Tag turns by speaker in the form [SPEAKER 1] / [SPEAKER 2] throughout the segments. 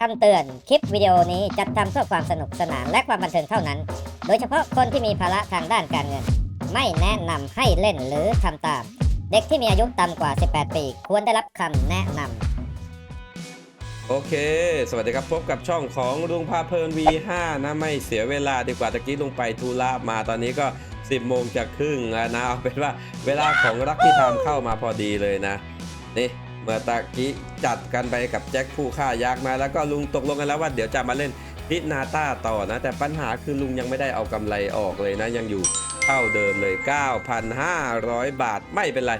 [SPEAKER 1] คำเตือน คลิปวิดีโอนี้จัดทำเพื่อความสนุกสนานและความบันเทิงเท่านั้น โดยเฉพาะคนที่มีภาระทางด้านการเงิน ไม่แนะนำให้เล่นหรือทำตาม เด็กที่มีอายุต่ำกว่า 18 ปี ควรได้รับคำแนะนำ
[SPEAKER 2] โอเค สวัสดีครับ พบกับช่องของลุงพาเพลิน V5 นะ ไม่เสียเวลาดีกว่าตะกี้ลุงไปธุระมาตอนนี้ก็ 10โมงจะครึ่งนะ เอาเป็นว่าเวลาของรักที่ทำเข้ามาพอดีเลยนะ นี่ เมื่อตะกี้จัดกันไปกับแจ็คผู้ฆ่ายักษ์มา แล้วก็ลุงตกลงกันแล้วว่าเดี๋ยวจะมาเล่นพินาต้าต่อนะ แต่ปัญหาคือลุงยังไม่ได้เอากำไรออกเลยนะ ยังอยู่เท่าเดิมเลย 9,500 บาทไม่เป็นไร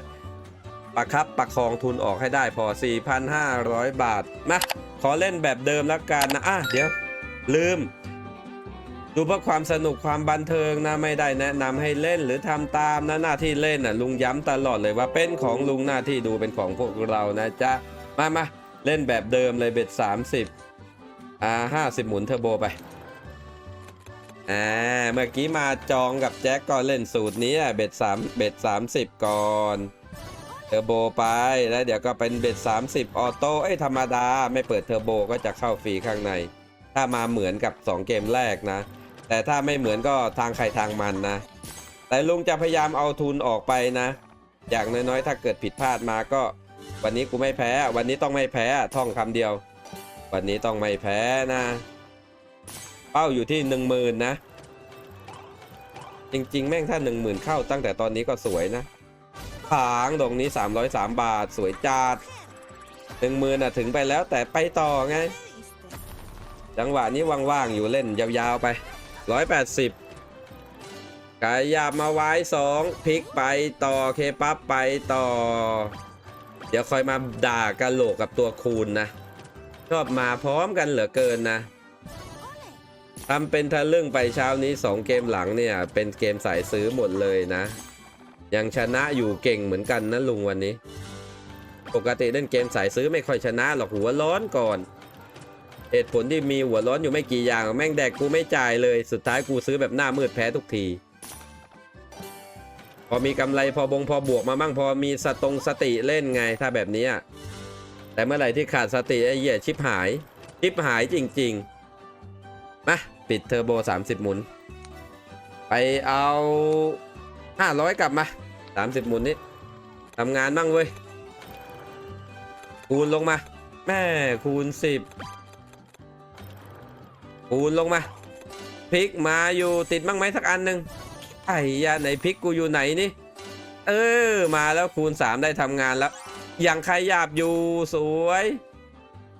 [SPEAKER 2] ประครับประคองทุนออกให้ได้พอ 4,500 บาทมาขอเล่นแบบเดิมแล้วกันนะอะเดี๋ยวลืม ดูเพื่อความสนุกความบันเทิงนะไม่ได้แนะนำให้เล่นหรือทำตามนะหน้าที่เล่นน่ะลุงย้ำตลอดเลยว่าเป็นของลุงหน้าที่ดูเป็นของพวกเรานะจ๊ะมามาเล่นแบบเดิมเลยเบ็ด30อ่า50หมุนเทอร์โบไปอ่าเมื่อกี้มาจองกับแจ็คก็เล่นสูตรนี้เบ็ด3เบ็ด30ก่อนเทอร์โบไปแล้วเดี๋ยวก็เป็นเบ็ด30ออโต้เอ้ธรรมดาไม่เปิดเทอร์โบก็จะเข้าฟรีข้างใน ถ้ามาเหมือนกับ 2 เกมแรกนะ แต่ถ้าไม่เหมือนก็ทางใครทางมันนะ แต่ลุงจะพยายามเอาทุนออกไปนะ อย่างน้อยๆ ถ้าเกิดผิดพลาดมาก็ วันนี้กูไม่แพ้ วันนี้ต้องไม่แพ้ท่องคำเดียว วันนี้ต้องไม่แพ้นะ เป้าอยู่ที่1 0,000นนะ จริงๆ แม่งถ้า1 0,000เข้าตั้งแต่ตอนนี้ก็สวยนะผางตรงนี้ 303 บาทสวยจัดหนึ่งหมือน่ะถึงไปแล้วแต่ไปต่อไง จังหวะนี้ว่างๆอยู่เล่นยาวๆไป 180กายยาบมาไว้2พลิกไปต่อเคปั๊บไปต่อ เดี๋ยวคอยมาด่ากะโหลกกับตัวคูณนะ ชอบมาพร้อมกันเหลือเกินนะทำเป็นทะลึ่งไปเช้านี้2เกมหลังเนี่ย เป็นเกมสายซื้อหมดเลยนะ ยังชนะอยู่เก่งเหมือนกันนะลุงวันนี้ ปกติเล่นเกมสายซื้อไม่ค่อยชนะหรอกหัวร้อนก่อน เหตุผลที่มีหัวร้อนอยู่ไม่กี่อย่าง แม่งแดกกูไม่จ่ายเลยสุดท้ายกูซื้อแบบหน้ามืดแพ้ทุกที พอมีกำไรพอบงพอบวกมามั่งพอมีสตงสติเล่นไงถ้าแบบนี้แต่เมื่อไหร่ที่ขาดสติไอ้เหี้ยชิปหาย ชิปหายจริงๆมาปิดเทอร์โบ 30 หมุน ไปเอา 500 กลับมา 30 หมุนนี้ทำงานบ้างเว้ยคูณลงมา แม่คูณ 10 คูณลงมาพลิกมาอยู่ติดบ้างไหมสักอันหนึ่งไอ้ยาไหนพลิกกูอยู่ไหนนี่ เออ มาแล้วคูณ 3 ได้ทำงานแล้ว อย่างใครหยาบอยู่สวย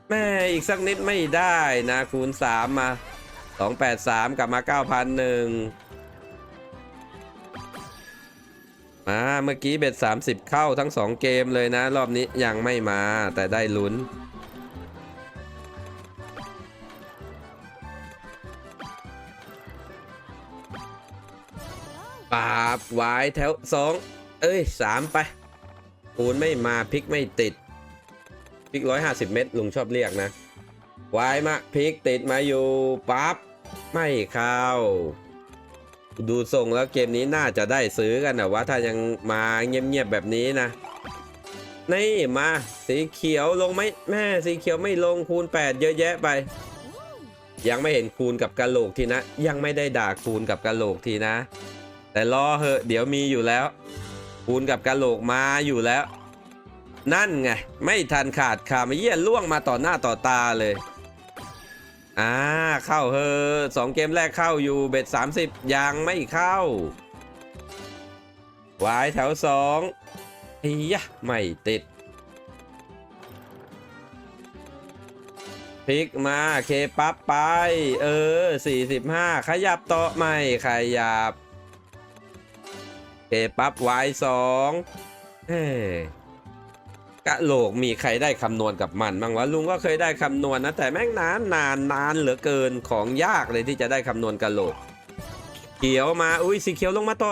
[SPEAKER 2] แม่อีกสักนิดไม่ได้นะ คูณ 3 มา 283 กลับมา 9,001มาเมื่อกี้เบ็ด 30 เข้าทั้ง 2 เกมเลยนะ รอบนี้ยังไม่มาแต่ได้ลุ้น ปาบไว้แถว2เอ้ย3ไปคูณไม่มาพลิกไม่ติดพลิก150เมตรลุงชอบเรียกนะวายมาพลิกติดมาอยู่ปั๊บไม่เข้า ดูทรงแล้วเกมนี้น่าจะได้ซื้อกันนะว่าถ้ายังมาเงียบๆแบบนี้นะนี่มาสีเขียวลงไหมแม่สีเขียวไม่ลงคูณ 8 เยอะแยะไป ยังไม่เห็นคูณกับกะโหลกทีนะ ยังไม่ได้ด่าคูณกับกะโหลกทีนะ แต่รอเหอะเดี๋ยวมีอยู่แล้วคูณกับกะโหลกมาอยู่แล้ว นั่นไง ไม่ทันขาดคำเยี่ยล่วงมาต่อหน้าต่อตาเลยอ่าเข้าเฮอสองเกมแรกเข้าอยู่เบ็ด 30 ยังไม่เข้าวายแถวสองเฮียไม่ติดพลิกมาเคปั๊บไป เออ 45 ขยับต่อไม่ขยับ เคปั๊บวายสองเฮ้กะโหลกมีใครได้คำนวณกับมันบ้างวะลุงก็เคยได้คำนวณนะ แต่แม่งนานนานนานเหลือเกินของยากเลยที่จะได้คำนวณกะโหลก เขียวมาอุ้ยสีเขียวลงมาโต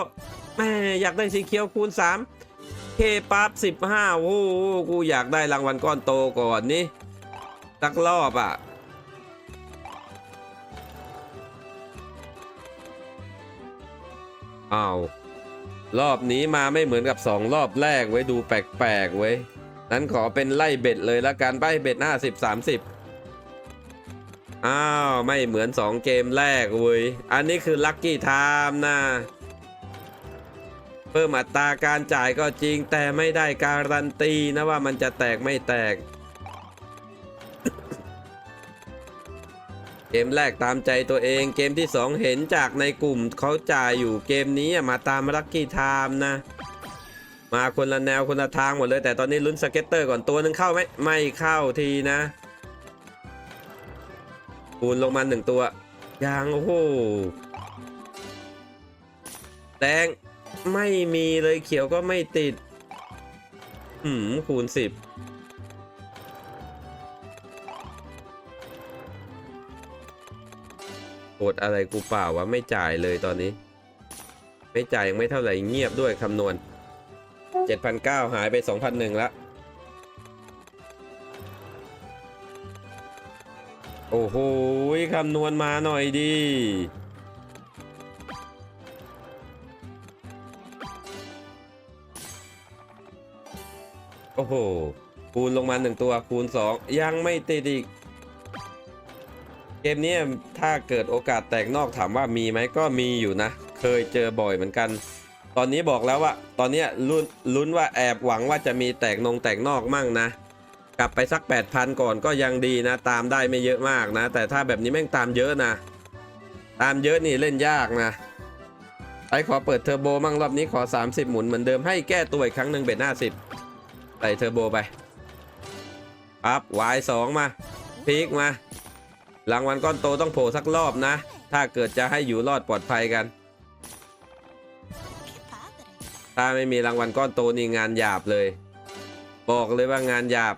[SPEAKER 2] แม่อยากได้สีเขียวคูณ3เคปั๊บ15โอ้โหกูอยากได้รางวัลก้อนโตก่อนนี่สักรอบอะอ้าว รอบนี้มาไม่เหมือนกับสองรอบแรกไว้ดูแปลกๆเว้นั้นขอเป็นไล่เบ็ดเลยละกันไปเบ็ดหน้าสิบสามสิบอ้าว ไม่เหมือน 2 เกมแรกเว้ย อันนี้คือลั c กี้ไทม์นะ เพิ่มอัตราการจ่ายก็จริงแต่ไม่ได้การันตีนะว่ามันจะแตกไม่แตก เกมแรกตามใจตัวเอง เกมที่ 2 เห็นจากในกลุ่มเขาจ่ายอยู่เกมนี้มาตามลั c กี้ไทม์นะ มาคนละแนวคนละทางหมดเลย แต่ตอนนี้ลุ้นสเก็ตเตอร์ก่อนตัวหนึงเข้าไหมไม่เข้าทีนะคูณลงมาหนึ่งตัวยางโอ้โหแดงไม่มีเลยเขียวก็ไม่ติดหืมคูณสิบ ดอะไรกูเปล่าวะไม่จ่ายเลยตอนนี้ ไม่จ่ายยังไม่เท่าไหร่เงียบด้วยคำนวณ 7,900 หายไป 2,001ละโอ้โหคำนวณมาหน่อยดีโอ้โห คูณลงมาหนึ่งตัวคูณ2ยังไม่ติดอีก เกมนี้ถ้าเกิดโอกาสแตกนอกถามว่ามีไหมก็มีอยู่นะ เคยเจอบ่อยเหมือนกัน ตอนนี้บอกแล้วว่า ตอนนี้ลุ้นลุ้นว่าแอบหวังว่าจะมีแตกนงแตกนอกมั่งนะ กลับไปสัก 8,000 ก่อนก็ยังดีนะ ตามได้ไม่เยอะมากนะ แต่ถ้าแบบนี้แม่งตามเยอะนะ ตามเยอะนี่เล่นยากนะไอ้ขอเปิดเทอร์โบมั่งรอบนี้ขอ 30 หมุนเหมือนเดิมให้แก้ตัวอีกครั้งหนึ่งเบ็ด50ใส่เทอร์โบไปปั๊บวายสองมาพีกมา รางวัลก้อนโตต้องโผล่สักรอบนะ ถ้าเกิดจะให้อยู่รอดปลอดภัยกัน ถ้าไม่มีรางวัลก้อนโตนี่งานหยาบเลย บอกเลยว่างานหยาบ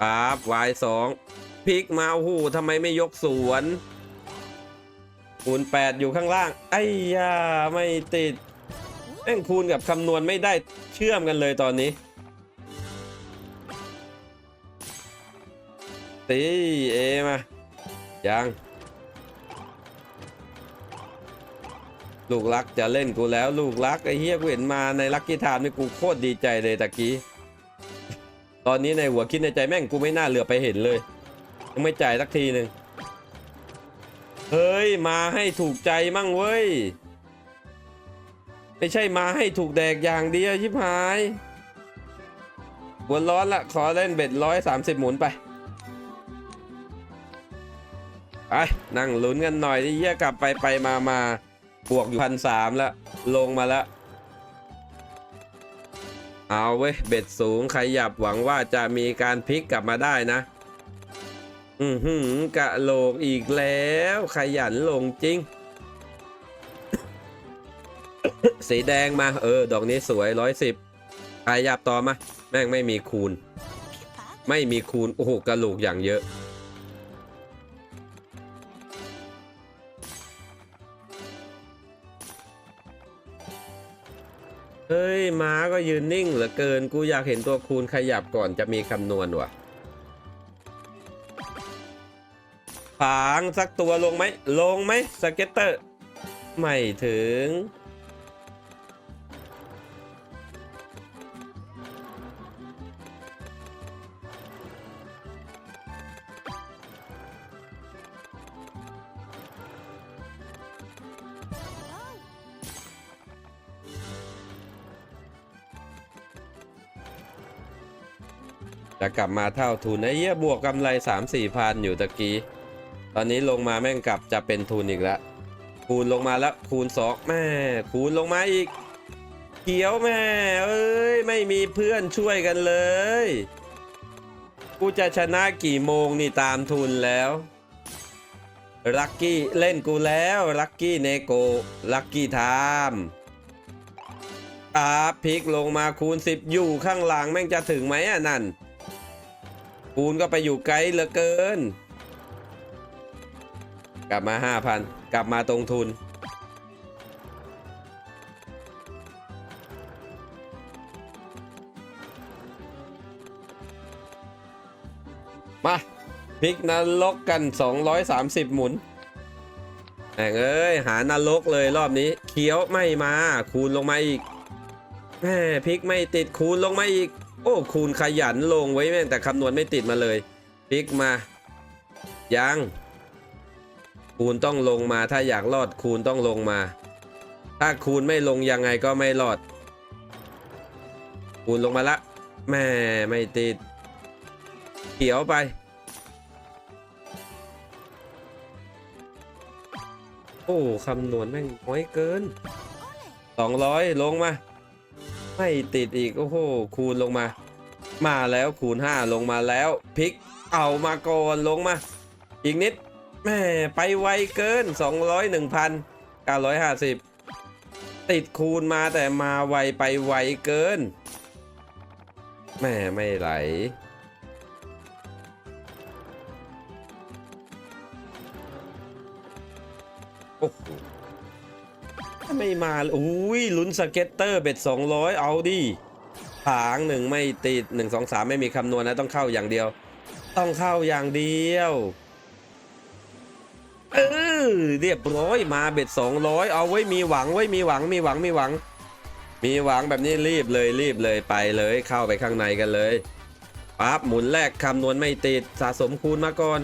[SPEAKER 2] ปั๊บวายสองพลิกมาโอ้โหทำไมไม่ยกสวนคูณ8อยู่ข้างล่าง ไอ้ยาไม่ติดแม่งคูณกับคำนวณไม่ได้เชื่อมกันเลยตอนนี้ ตีเอมายังลูกรักจะเล่นกูแล้วลูกรักไอ้เฮียกูเห็นมาในลักกี้ทม์นี่กูโคตรดีใจเลยตะกี้ ตอนนี้ในหัวคิดในใจแม่งกูไม่น่าเหลือไปเห็นเลยยังไม่จ่ายสักทีหนึ่งเฮ้ยมาให้ถูกใจมั่งเว้ย ไม่ใช่มาให้ถูกแดกอย่างเดียวชิบหายหัวร้อนละขอเล่นเบ็ดร้อยสามสิบหมุนไป ไปนั่งลุ้นกันหน่อยที่เยี่ยกลับไปไปมามาบวกอยู่พันสามแล้วลงมาแล้วเอาเว้ยเบ็ดสูงขยับหวังว่าจะมีการพลิกกลับมาได้นะ อือหือกะโหลกอีกแล้ว ขยันลงจริง สีแดงมา เออ ดอกนี้สวยร้อยสิบขยับต่อมา แม่งไม่มีคูณ ไม่มีคูณ โอ้โหกะโหลกอย่างเยอะ ฮ้ยม้าก็ยืนนิ่งเหลือเกิน กูอยากเห็นตัวคูณขยับก่อนจะมีคำนวณว่ะผางสักตัวลงไหม ลงไหมสเก็ตเตอร์ ไม่ถึง จะกลับมาเท่าทุนไอ้เหี้ยบวกกำไร 3 4พันอยู่ตะกี้ ตอนนี้ลงมาแม่งกลับจะเป็นทุนอีกแล้วคูณลงมาแล้วคูณ2แม่คูณลงมาอีก เขียวแม่เอ้ยไม่มีเพื่อนช่วยกันเลย กูจะชนะกี่โมงนี่ตามทุนแล้วลักกี้เล่นกูแล้วลักกี้เนโกลักกี้ไทม์อาพลิกลงมาคูณ 10 อยู่ข้างหลังแม่งจะถึงไหมอะนั่น คูณก็ไปอยู่ไกลเหลือเกิน กลับมา5,000กลับมาตรงทุน มาพลิกนรกกัน 230 หมุนแม่งเอ้ย หานรกเลยรอบนี้ เขียวไม่มา คูณลงมาอีกแม่พลิกไม่ติดคูณลงมาอีก โอ้คูณขยันลงไว้แม่งแต่คำนวณไม่ติดมาเลยพลิกมายังคูณต้องลงมาถ้าอยากรอดคูณต้องลงมา ถ้าคูณไม่ลงยังไงก็ไม่รอด คูณลงมาละแม่ไม่ติด เขียวไป โอ้คำนวณแม่งน้อยเกิน 200 ลงมา ไม่ติดอีก โอ้โห คูณลงมา มาแล้วคูณ 5 ลงมาแล้วพลิกเอามาก่อนลงมา อีกนิดแม่ไปไวเกิน 200 1,950 ติดคูณมาแต่มาไวไปไวเกินแม่ไม่ไหลโอ้โห ไม่มาอุ้ยลุ้นสเก็ตเตอร์เบ็ด200 เอาดิผางหนึ่งไม่ติด1 2 3ไม่มีคำนวณนะต้องเข้าอย่างเดียว ต้องเข้าอย่างเดียวเออเรียบร้อยมาเบ็ด200เอาไว้มีหวังไว้มีหวังมีหวังมีหวัง มีหวังแบบนี้รีบเลยรีบเลยไปเลยเข้าไปข้างในกันเลยปั๊บหมุนแรกคำนวณไม่ติดสะสมคูณมาก่อน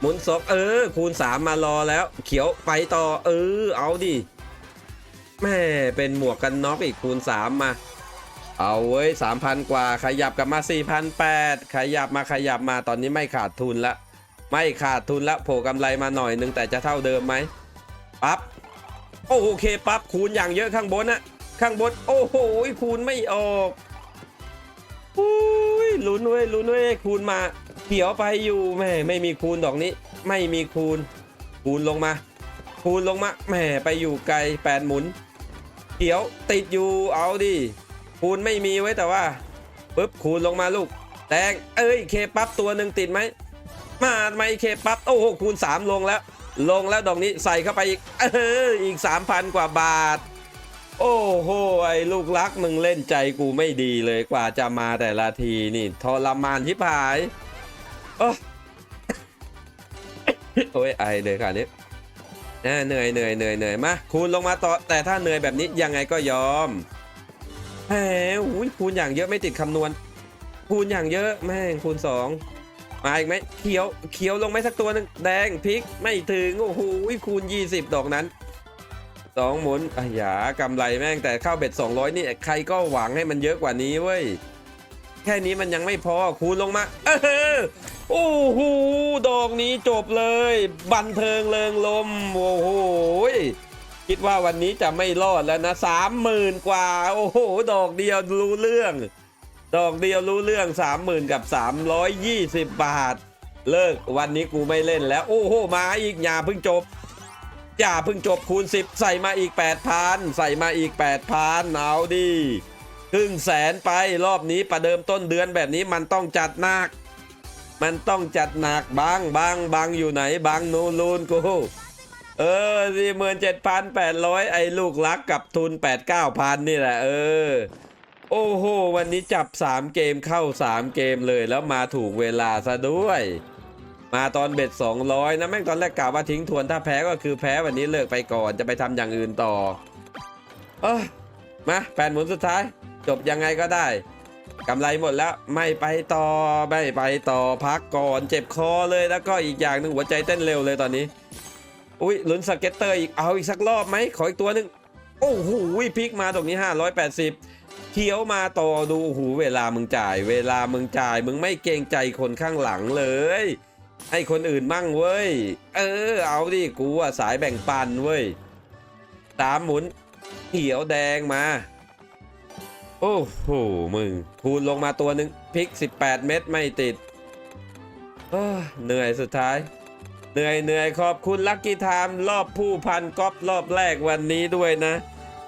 [SPEAKER 2] หมุนสองเออ คูณ3มารอแล้ว เขียวไปต่อ เออ เอาดิ แม่เป็นหมวกกันน็อกอีกคูณ 3 มา เอาเว้ย3,000กว่า ขยับกลับมา4,800ขยับมาขยับมาตอนนี้ไม่ขาดทุนละ ไม่ขาดทุนละโผล่กำไรมาหน่อยนึงแต่จะเท่าเดิมไหมปั๊บโอเคปั๊บคูณอย่างเยอะข้างบนนะข้างบน โอ้โหคูณไม่ออกอุ้ยลุ้นเว้ยลุ้นเว้ยคูณมาเขียวไปอยู่แม่ไม่มีคูณดอกนี้ ไม่มีคูณ คูณลงมา คูณลงมาแม่ไปอยู่ไกลแปดหมุน เขียวติดอยู่เอาดิคูณไม่มีไว้แต่ว่าปึ๊บคูณลงมาลูกแดงเอ้ยเคปั๊บตัวหนึ่งติดไหมมาไหมเคปั๊บโอ้โหคูณ 3 ลงแล้ว ลงแล้วดอกนี้ใส่เข้าไปอีกเอออีก 3,000 กว่าบาท โอ้โหไอ้ลูกรักมึงเล่นใจกูไม่ดีเลยกว่าจะมาแต่ละทีนี่ทรมานชิบหายโอ้ยไอเลยค่ะนี้ เหนื่อยเหนื่อยเหนื่อยเหนื่อยมาคูณลงมาต่อแต่ถ้าเหนื่อยแบบนี้ยังไงก็ยอมแหมอุ้ยคูณอย่างเยอะไม่ติดคำนวณ คูณอย่างเยอะแม่งคูณสองมาอีกไหมเขียวเขียวลงไหมสักตัวหนึงแดงพริกไม่ถึงโอ้โหคูณ 20 ดอกนั้นสองหมุนอะหยากำไรแม่งแต่เข้าเบ็ด 200 นี่ใครก็หวังให้มันเยอะกว่านี้เว้ยแค่นี้มันยังไม่พอคูณลงมาเออ โอ้โหดอกนี้จบเลย บันเทิงเริงลม โอ้โหคิดว่าวันนี้จะไม่รอดแล้วนะสามหมื่นกว่า โอ้โห ดอกเดียวรู้เรื่อง ดอกเดียวรู้เรื่องสามหมื่นกับสามร้อยยี่สิบบาท เลิกวันนี้กูไม่เล่นแล้ว โอ้โห มาอีกอย่าเพิ่งจบอย่าเพิ่งจบคูณ10ใส่มาอีก8,000ใส่มาอีก8,000เอาดิครึ่งแสนไปรอบนี้ประเดิมต้นเดือนแบบนี้มันต้องจัดหนัก มันต้องจัดหนักบางบางบางอยู่ไหนบางนูนลูนกูเออสี่หมื่นเจ็ดพันแปดร้อยไอ้ลูกรักกับทุนแปดเก้าพันนี่แหละ เออ โอ้โห วันนี้จับ3เกมเข้า3เกมเลยแล้วมาถูกเวลาซะด้วย มาตอนเบ็ด200นะแม่งตอนแรกกล่าวว่าทิ้งทวนถ้าแพ้ก็คือแพ้วันนี้เลิกไปก่อนจะไปทำอย่างอื่นต่อ เออมาแปดหมุนสุดท้าย จบยังไงก็ได้ กำไรหมดแล้วไม่ไปต่อไม่ไปต่อพักก่อนเจ็บคอเลยแล้วก็อีกอย่างหนึ่งหัวใจเต้นเร็วเลยตอนนี้ อุ้ยลุ้นสเก็ตเตอร์อีกเอาอีกสักรอบไหมขออีกตัวหนึ่งโอ้โหพลิกมาตรงนี้ 580เคี้ยวมาต่อดูโอ้โหเวลามึงจ่าย เวลามึงจ่าย มึงไม่เกรงใจคนข้างหลังเลยให้คนอื่นมั่งเว้ย เออ เอาดิกูอะสายแบ่งปันเว้ยสามหมุนเขียวแดงมา โอ้โหมึงคูณลงมาตัวหนึ่งพลิก 18 เม็ดไม่ติดโอ้ยเหนื่อยสุดท้าย เหนื่อยเหนื่อยขอบคุณลัคกี้ไทม์รอบผู้พันก๊อปรอบแรกวันนี้ด้วยนะ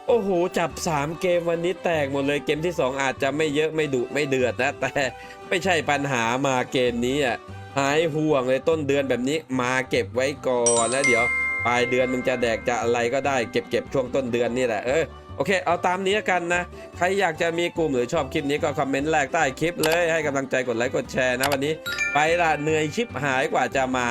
[SPEAKER 2] โอ้โห จับ 3 เกมวันนี้แตกหมดเลยเกมที่ 2 อาจจะไม่เยอะไม่ดุไม่เดือดนะ แต่ไม่ใช่ปัญหามาเกมนี้อะหายห่วงเลยต้นเดือนแบบนี้มาเก็บไว้ก่อนแล้วเดี๋ยว ปลายเดือนมึงจะแดกจะอะไรก็ได้เก็บเก็บช่วงต้นเดือนนี่แหละเออ โอเค เอาตามนี้กันนะ ใครอยากจะมีกลุ่มหรือชอบคลิปนี้ก็คอมเมนต์แรกใต้คลิปเลยให้กำลังใจกดไลค์กดแชร์นะวันนี้ ไปละเหนื่อยชิบหายกว่าจะมา